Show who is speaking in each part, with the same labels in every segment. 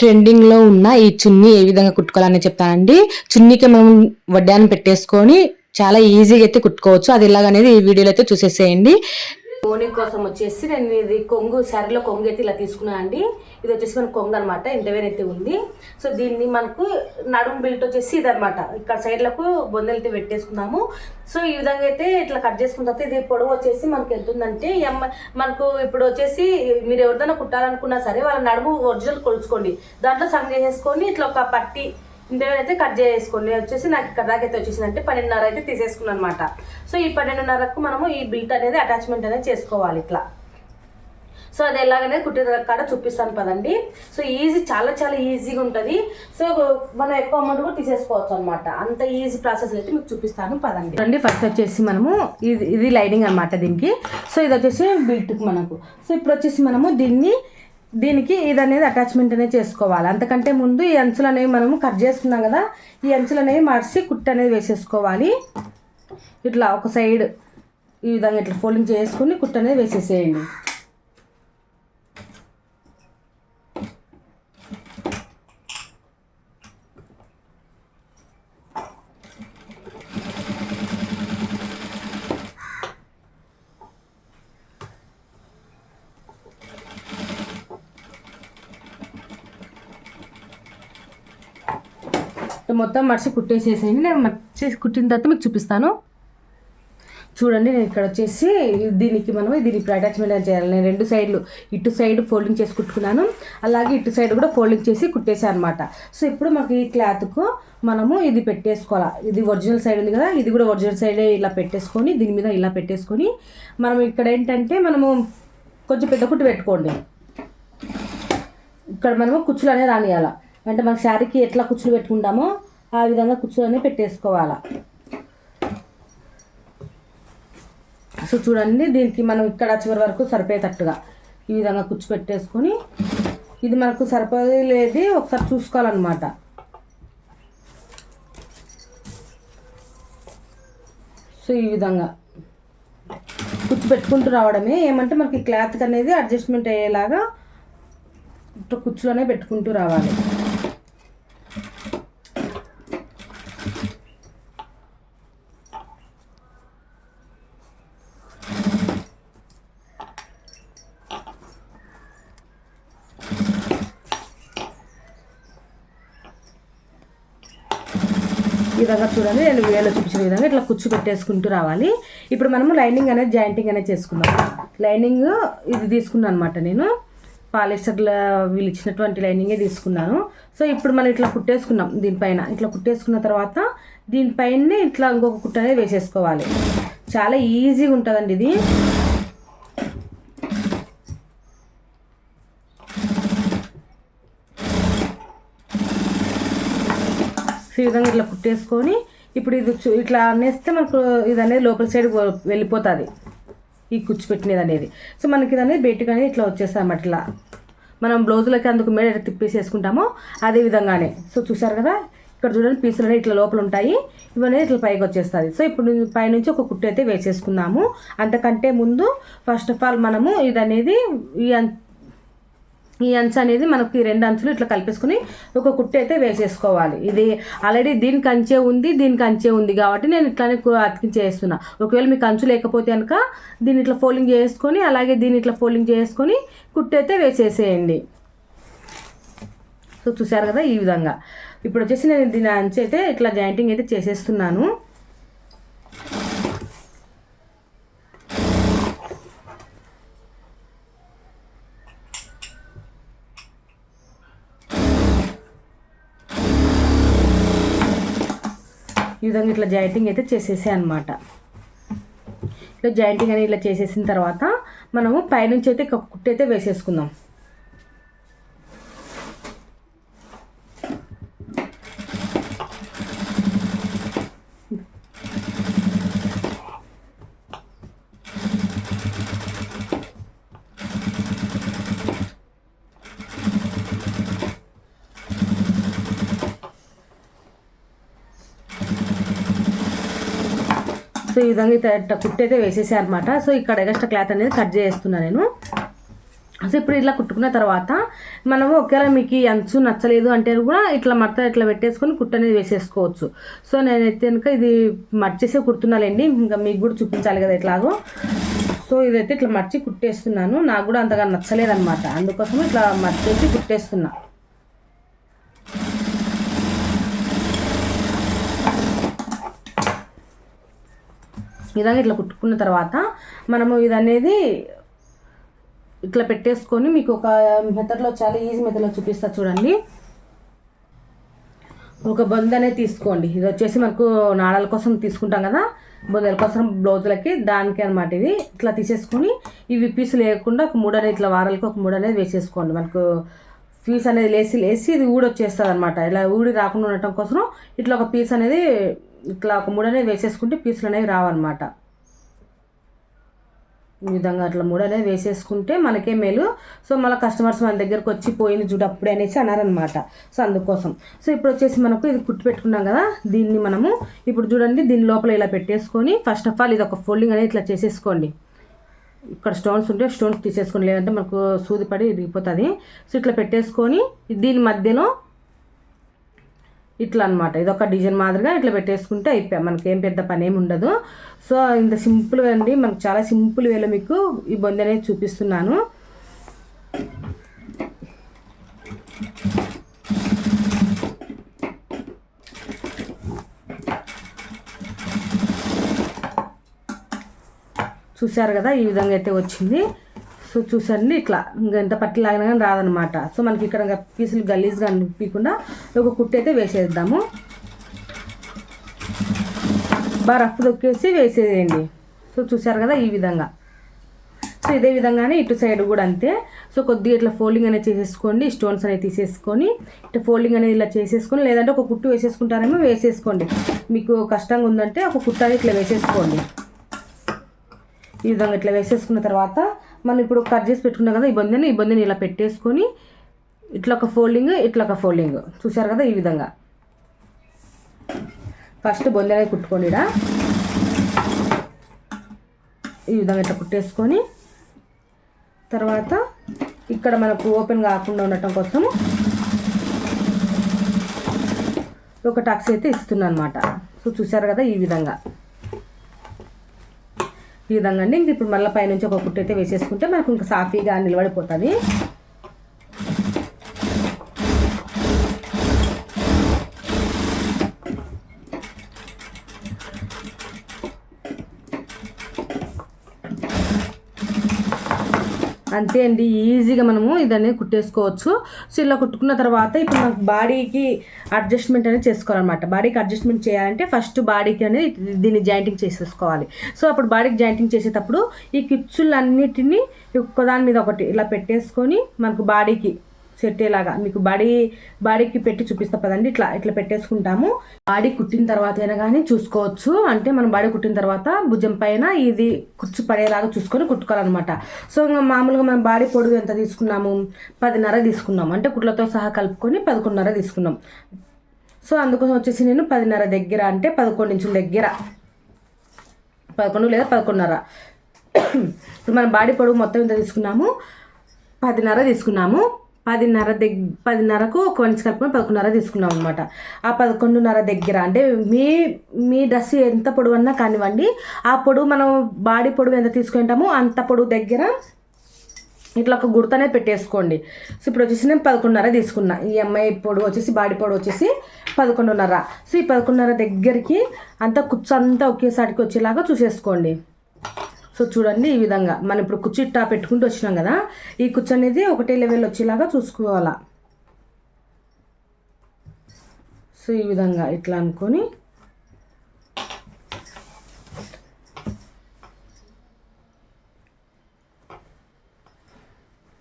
Speaker 1: ట్రెండింగ్లో ఉన్న ఈ చున్నీ ఏ విధంగా కుట్టుకోవాలని చెప్తానండి. చున్నీకి మనం వడ్డాన్ని పెట్టేసుకొని చాలా ఈజీగా అయితే కుట్టుకోవచ్చు. అది ఎలాగనేది ఈ వీడియోలో అయితే చూసేసేయండి.
Speaker 2: ఓని కోసం వచ్చేసి నేను ఇది కొంగు శారీలో కొంగు అయితే ఇలా తీసుకున్నాను అండి. ఇది వచ్చేసి మన కొంగు అనమాట ఇంత వేరైతే ఉంది. సో దీన్ని మనకు నడుము బిల్ట్ వచ్చేసి ఇది అనమాట ఇక్కడ సైడ్లకు బొందెలు అయితే పెట్టేసుకున్నాము. సో ఈ విధంగా అయితే ఇట్లా కట్ చేసుకున్న తర్వాత ఇది పొడవు వచ్చేసి మనకి ఎంత ఉందంటే ఎమ్మ మనకు ఇప్పుడు వచ్చేసి మీరు ఎవరిదైనా కుట్టాలనుకున్నా సరే వాళ్ళ నడుము ఒరిజినల్ కొలుచుకోండి. దాంట్లో సగం చేసేసుకొని ఇట్లా ఒక పట్టి ఇంతేనైతే కట్ చేసుకోండి వచ్చేసి నాకు ఇక్కడ దాకా అయితే వచ్చేసింది. అంటే పన్నెండున్నర అయితే తీసేసుకున్నాను అనమాట సో ఈ పన్నెండున్నరకు మనము ఈ బిల్ట్ అనేది అటాచ్మెంట్ అనేది చేసుకోవాలి ఇట్లా. సో అది ఎలాగనేది కుట్టే కాడ చూపిస్తాను పదండి. సో ఈజీ చాలా చాలా ఈజీగా ఉంటుంది. సో మనం ఎక్కువ అమౌంట్ కూడా తీసేసుకోవచ్చు అనమాట అంత ఈజీ ప్రాసెస్ అయితే మీకు చూపిస్తాను పదండి. అండి ఫస్ట్ వచ్చేసి మనము ఇది ఇది లైనింగ్ అనమాట దీనికి. సో ఇది వచ్చేసి బిల్ట్కి మనకు. సో ఇప్పుడు వచ్చేసి మనము దీన్ని దీనికి ఇది అనేది అటాచ్మెంట్ అనేది చేసుకోవాలి. అంతకంటే ముందు ఈ అంచులు అనేవి మనము కట్ చేసుకున్నాం కదా ఈ అంచులు అనేవి మడిచి కుట్టు అనేది వేసేసుకోవాలి. ఇట్లా ఒక సైడ్ ఈ విధంగా ఇట్లా ఫోల్డింగ్ చేసుకుని కుట్టు అనేది వేసేసేయండి. మొత్తం మడిచి కుట్టేసేసేయండి. నేను మడిచి కుట్టిన తర్వాత మీకు చూపిస్తాను. చూడండి నేను ఇక్కడ వచ్చేసి దీనికి మనం దీనికి అటాచ్మెంట్ చేయాలి? నేను రెండు సైడ్లు ఇటు సైడ్ ఫోల్డింగ్ చేసి కుట్టుకున్నాను. అలాగే ఇటు సైడ్ కూడా ఫోల్డింగ్ చేసి కుట్టేసాను అనమాట సో ఇప్పుడు మాకు ఈ క్లాత్కు మనము ఇది పెట్టేసుకోవాలి? ఇది ఒరిజినల్ సైడ్ ఉంది కదా ఇది కూడా ఒరిజినల్ సైడే ఇలా పెట్టేసుకొని దీని మీద ఇలా పెట్టేసుకొని మనం ఇక్కడ ఏంటంటే మనము కొంచెం పెద్ద కుట్టు పెట్టుకోండి. ఇక్కడ మనము కుచ్చులు అనేది రానియాల అంటే మన శారీకి ఎట్లా కుచ్చులు పెట్టుకుంటామో ఆ విధంగా కుచ్చులు పెట్టేసుకోవాలి. సో చూడండి దీనికి మనం ఇక్కడ చివరి వరకు సరిపోయేటట్టుగా ఈ విధంగా కుచ్చు పెట్టేసుకొని ఇది మనకు సరిపోయలేదు ఒకసారి చూసుకోవాలన్నమాట. సో ఈ విధంగా కుచ్చు పెట్టుకుంటూ రావడమే ఏమంటే మనకి క్లాత్ అనేది అడ్జస్ట్మెంట్ అయ్యేలాగా ఇట్లా కుచ్చులోనే పెట్టుకుంటూ రావాలి. విధంగా చూడండి. నేను వీడియోలో చూపించిన విధంగా ఇట్లా కుచ్చు పెట్టేసుకుంటూ రావాలి. ఇప్పుడు మనము లైనింగ్ అనేది జాయింటింగ్ అనేది చేసుకున్నాం లైనింగ్ ఇది తీసుకున్నాను అనమాట నేను. పాలిస్టర్ల వీళ్ళు ఇచ్చినటువంటి లైనింగే తీసుకున్నాను. సో ఇప్పుడు మనం ఇట్లా కుట్టేసుకున్నాం దీనిపైన. ఇట్లా కుట్టేసుకున్న తర్వాత దీనిపైన ఇట్లా ఇంకొక కుట్ట అనేది వేసేసుకోవాలి. చాలా ఈజీగా ఉంటుందండి ఇది. ఈ విధంగా ఇట్లా కుట్టేసుకొని ఇప్పుడు ఇది ఇట్లా అనేస్తే మనకు ఇది అనేది లోపల సైడ్ వెళ్ళిపోతుంది. ఈ కుచ్చు పెట్టినది అనేది. సో మనకి ఇది అనేది బయటకు అనేది ఇట్లా వచ్చేస్తాం అట్లా మనం బ్లౌజులకి అందుకు మేడ తిప్పేసేసుకుంటామో తిప్పేసి వేసుకుంటామో అదే విధంగానే. సో చూసారు కదా? ఇక్కడ చూడండి పీసులు అనేవి ఇట్లా లోపల ఉంటాయి. ఇవన్నీ ఇట్లా పైకి వచ్చేస్తుంది. సో ఇప్పుడు పైనుంచి ఒక కుట్టు అయితే వేసేసుకున్నాము అంతకంటే ముందు ఫస్ట్ ఆఫ్ ఆల్ మనము ఇది అనేది ఈ ఈ అంచు అనేది మనకి రెండు అంచులు ఇట్లా కలిపేసుకుని ఒక కుట్టు అయితే వేసేసుకోవాలి. ఇది ఆల్రెడీ దీనికి అంచే ఉంది దీనికి అంచే ఉంది కాబట్టి నేను ఇట్లానే అతికించేస్తున్నా ఒకవేళ మీకు అంచు లేకపోతే కనుక దీన్ని ఇట్లా ఫోల్డింగ్ చేసుకొని అలాగే దీన్ని ఇట్లా ఫోల్డింగ్ చేసుకొని కుట్టు అయితే వేసేసేయండి. సో చూసారు కదా ఈ విధంగా. ఇప్పుడు వచ్చేసి నేను దీని అంచు అయితే ఇట్లా జాయింటింగ్ అయితే చేసేస్తున్నాను. ఈ విధంగా ఇట్లా జాయింటింగ్ అయితే చేసేసే అనమాట ఇట్లా జాయింటింగ్ అనేది ఇట్లా చేసేసిన తర్వాత మనము పైనుంచి అయితే ఒక కుట్టు అయితే వేసేసుకుందాం. ఈ విధంగా ఇట్లా ఇట్లా కుట్టి అయితే అనమాట సో ఇక్కడ ఎగస్ట్రా క్లాత్ అనేది కట్ చేస్తున్నా నేను. సో ఇప్పుడు ఇట్లా కుట్టుకున్న తర్వాత మనము ఒకవేళ మీకు ఈ అంచు నచ్చలేదు అంటే కూడా ఇట్లా మడత ఇట్లా పెట్టేసుకొని కుట్టు అనేది వేసేసుకోవచ్చు. సో నేనైతే కనుక ఇది మర్చేసే కుడుతున్నాలేండి. ఇంకా మీకు కూడా చూపించాలి కదా ఎట్లాగో. సో ఇదైతే ఇట్లా మర్చి కుట్టేస్తున్నాను. నాకు కూడా అంతగా నచ్చలేదన్నమాట. అందుకోసం ఇట్లా మర్చేసి కుట్టేస్తున్నాను విధంగా ఇట్లా కుట్టుకున్న తర్వాత మనము ఇది అనేది ఇట్లా పెట్టేసుకొని మీకు ఒక మెథడ్లో చాలా ఈజీ మెథడ్లో చూపిస్తా చూడండి. ఒక బొంద అనేది తీసుకోండి. ఇది వచ్చేసి మనకు నాడల కోసం తీసుకుంటాం కదా. బొందల కోసం బ్లౌజులకి దానికి అనమాట ఇది. ఇట్లా తీసేసుకొని ఇవి పీసు లేకుండా ఒక మూడు అనేది ఇట్లా వారాలకి ఒక మూడు అనేది వేసేసుకోండి. మనకు పీస్ అనేది లేసి లేసి ఇది ఊడి వచ్చేస్తుంది అనమాట ఇలా ఊడి రాకుండా ఉండటం కోసం ఇట్లా ఒక పీస్ అనేది ఇట్లా ఒక మూడనే వేసేసుకుంటే పీసులు అనేవి రావన్నమాట. ఈ విధంగా అట్లా మూడు అనేది వేసేసుకుంటే మనకే మేలు. సో మళ్ళీ కస్టమర్స్ మన దగ్గరకు వచ్చి పోయింది చూడు అప్పుడే అనేసి అన్నారనమాట సో అందుకోసం. సో ఇప్పుడు వచ్చేసి మనకు ఇది కుట్టి పెట్టుకున్నాం కదా దీన్ని మనము ఇప్పుడు చూడండి దీని లోపల ఇలా పెట్టేసుకొని ఫస్ట్ ఆఫ్ ఆల్ ఇది ఒక ఫోల్డింగ్ అనేది ఇట్లా చేసేసుకోండి. ఇక్కడ స్టోన్స్ ఉంటే స్టోన్స్ తీసేసుకోండి లేదంటే మనకు సూది పడి ఇరిగిపోతుంది. సో ఇట్లా పెట్టేసుకొని దీని మధ్యలో ఇట్లా అనమాట ఇది ఒక డిజైన్ మాదిరిగా ఇట్లా పెట్టేసుకుంటే అయిపోయా మనకి ఏం పెద్ద పని ఏమి ఉండదు సో ఇంత సింపుల్గా అండి మనకు చాలా సింపుల్ వేలో మీకు ఈ బొంది అనేది చూపిస్తున్నాను. చూశారు కదా ఈ విధంగా అయితే వచ్చింది. సో చూసండి ఇట్లా. ఇంకా ఎంత పట్టి లాగినా కానీ రాదనమాట సో మనకి ఇక్కడ పీసులు గలీజ్గా అనిపించకుండా ఒక కుట్టి అయితే వేసేద్దాము. బాగా రఫ్ దొక్కేసి వేసేయండి. సో చూసారు కదా ఈ విధంగా. సో ఇదే విధంగానే ఇటు సైడ్ కూడా అంతే. సో కొద్దిగా ఇట్లా ఫోల్డింగ్ అనేది చేసేసుకోండి. స్టోన్స్ అనేది తీసేసుకొని ఇట్లా ఫోల్డింగ్ అనేది ఇలా చేసేసుకొని లేదంటే ఒక కుట్టు వేసేసుకుంటారేమో వేసేసుకోండి. మీకు కష్టంగా ఉందంటే ఒక కుట్ట ఇట్లా వేసేసుకోండి. ఈ విధంగా ఇట్లా వేసేసుకున్న తర్వాత మనం ఇప్పుడు కట్ చేసి పెట్టుకున్నాం కదా ఈ ఇబ్బందిని ఈ ఇలా పెట్టేసుకొని ఇట్లా ఒక ఫోల్డింగ్ ఇట్లా ఒక ఫోల్డింగ్ చూసారు కదా ఈ విధంగా. ఫస్ట్ బొందెనే కుట్టుకోండి ఈ విధంగా ఇట్లా కుట్టేసుకొని తర్వాత ఇక్కడ మనకు ఓపెన్ కాకుండా ఉండటం కోసం ఒక టక్స్ అయితే ఇస్తున్నా అనమాట సో చూసారు కదా ఈ విధంగా. ఈ విధంగా అండి. ఇంక ఇప్పుడు మళ్ళీ పైనుంచి ఒక కుట్టు అయితే వేసేసుకుంటే మనకు ఇంకా సాఫీగా నిలబడిపోతుంది. అంతే అండి ఈజీగా మనము ఇదనేది కుట్టేసుకోవచ్చు. సో ఇలా కుట్టుకున్న తర్వాత ఇప్పుడు మనకు బాడీకి అడ్జస్ట్మెంట్ అనేది చేసుకోవాలన్నమాట. బాడీకి అడ్జస్ట్మెంట్ చేయాలంటే ఫస్ట్ బాడీకి అనేది దీన్ని జాయింటింగ్ చేసేసుకోవాలి. సో అప్పుడు బాడీకి జాయింటింగ్ చేసేటప్పుడు ఈ కిచ్చులన్నిటినీ ఒక్కదాని మీద ఒకటి ఇలా పెట్టేసుకొని మనకు బాడీకి చెట్టేలాగా మీకు బాడీ బాడీకి పెట్టి చూపిస్తా పదండి. ఇట్లా ఇట్లా పెట్టేసుకుంటాము. బాడీ కుట్టిన తర్వాత అయినా కానీ చూసుకోవచ్చు. అంటే మనం బాడీ కుట్టిన తర్వాత భుజం పైన ఇది కుచ్చు పడేలాగా చూసుకొని కుట్టుకోవాలన్నమాట. సో ఇంకా మామూలుగా మనం బాడీ పొడుగు ఎంత తీసుకున్నాము? పదిన్నర తీసుకున్నాము. అంటే కుట్లతో సహా కలుపుకొని పదకొండున్నర తీసుకున్నాం. సో అందుకోసం వచ్చేసి నేను పదిన్నర దగ్గర అంటే పదకొండు ఇంచుల దగ్గర. పదకొండు లేదా పదకొండున్నర. ఇప్పుడు మనం బాడీ పొడుగు మొత్తం ఎంత తీసుకున్నాము? పదిన్నర తీసుకున్నాము. పదిన్నర దగ్గ పదిన్నరకు ఒక వన్స్ కలుపుకొని పదకొండున్నర తీసుకున్నాం అనమాట ఆ పదకొండున్నర దగ్గర అంటే మీ మీ డ్రెస్ ఎంత పొడవు అన్నా కానివ్వండి ఆ పొడవు మనం బాడీ పొడవు ఎంత తీసుకుంటామో అంత పొడవు దగ్గర ఇట్లా ఒక గుర్తనే పెట్టేసుకోండి. సో ఇప్పుడు వచ్చేసి నేను పదకొండున్నర తీసుకున్నా. ఈ అమ్మాయి పొడవు వచ్చేసి బాడీ పొడవు వచ్చేసి పదకొండున్నర. సో ఈ పదకొండున్నర దగ్గరికి అంతా కుచ్చు అంతా ఒకేసారికి వచ్చేలాగా చూసేసుకోండి. సో చూడండి ఈ విధంగా. మనం ఇప్పుడు కుచ్చు ఇట్టా పెట్టుకుంటూ వచ్చినాం కదా ఈ కుచ్చు అనేది ఒకటే లెవెల్ వచ్చేలాగా చూసుకోవాలా. సో ఈ విధంగా ఇట్లా అనుకొని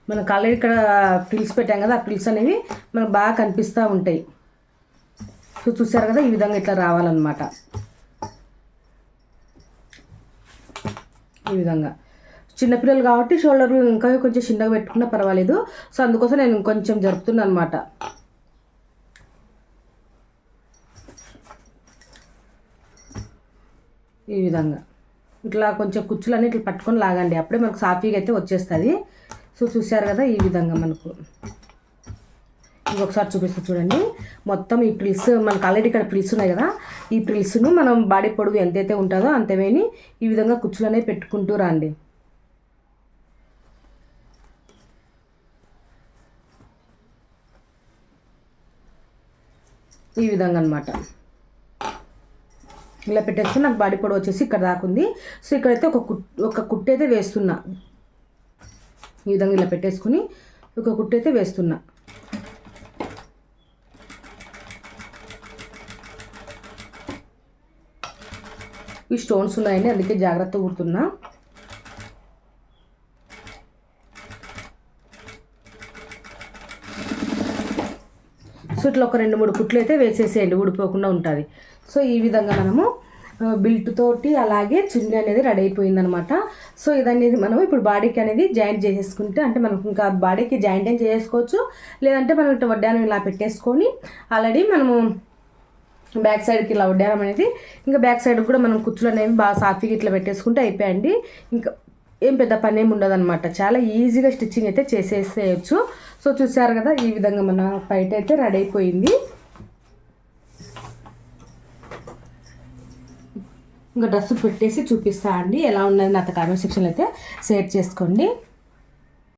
Speaker 2: మనకు ఆల్రెడీ ఇక్కడ పిల్స్ పెట్టాం కదా ఆ పిల్స్ అనేవి మనకు బాగా కనిపిస్తూ ఉంటాయి. సో చూసారు కదా ఈ విధంగా ఇట్లా రావాలన్నమాట. ఈ విధంగా. చిన్నపిల్లలు కాబట్టి షోల్డర్ ఇంకా కొంచెం చిన్నగా పెట్టుకున్నా పర్వాలేదు. సో అందుకోసం నేను కొంచెం జరుపుతున్నాను అనమాట ఈ విధంగా. ఇట్లా కొంచెం కుచ్చులన్నీ ఇట్లా పట్టుకొని లాగండి. అప్పుడే మనకు సాఫీగా అయితే వచ్చేస్తుంది. సో చూసారు కదా ఈ విధంగా మనకు. ఇంకొకసారి చూపిస్తాను చూడండి. మొత్తం ఈ ప్రిల్స్ మనకు ఆల్రెడీ ఇక్కడ ప్రిల్స్ ఉన్నాయి కదా. ఈ ప్రిల్స్ను మనం బాడీ పొడుగు ఎంతైతే ఉంటుందో అంతవేని ఈ విధంగా కుచ్చులనే పెట్టుకుంటూ రండి. ఈ విధంగా అనమాట ఇలా పెట్టేసుకుని నాకు బాడీ పొడవు వచ్చేసి ఇక్కడ దాకా ఉంది. సో ఇక్కడైతే ఒక కుట్ ఒక కుట్టు అయితే వేస్తున్నా. ఈ విధంగా ఇలా పెట్టేసుకుని ఒక కుట్టు అయితే వేస్తున్నా. ఈ స్టోన్స్ ఉన్నాయండి అందుకే జాగ్రత్త కుడుతున్నా. సో ఇట్లా ఒక రెండు మూడు కుట్లు అయితే వేసేసేయండి ఊడిపోకుండా ఉంటుంది. సో ఈ విధంగా మనము బిల్ట్ తోటి అలాగే చున్నీ అనేది రెడీ అయిపోయిందనమాట. సో ఇదనేది మనం ఇప్పుడు బాడీకి అనేది జాయింట్ చేసేసుకుంటే అంటే మనకు ఇంకా బాడీకి జాయింట్ అయిన చేసుకోవచ్చు లేదంటే మనం ఇట్లా వడ్డానం ఇలా పెట్టేసుకొని ఆల్రెడీ మనము బ్యాక్ సైడ్కి ఇలా వడ్డానం అనేది. ఇంకా బ్యాక్ సైడ్ కూడా మనం కుచ్చులు అనేవి బాగా సాఫీగా ఇట్లా పెట్టేసుకుంటే అయిపోయండి. ఇంకా ఏం పెద్ద పని ఏమి ఉండదన్నమాట. చాలా ఈజీగా స్టిచ్చింగ్ అయితే చేసేసేయచ్చు. సో చూసారు కదా ఈ విధంగా మన పైట అయితే రెడీ అయిపోయింది. ఇంకా డ్రెస్ పెట్టేసి చూపిస్తా అండి. ఎలా ఉన్నది నాతో కామెంట్ సెక్షన్లో అయితే షేర్ చేసుకోండి.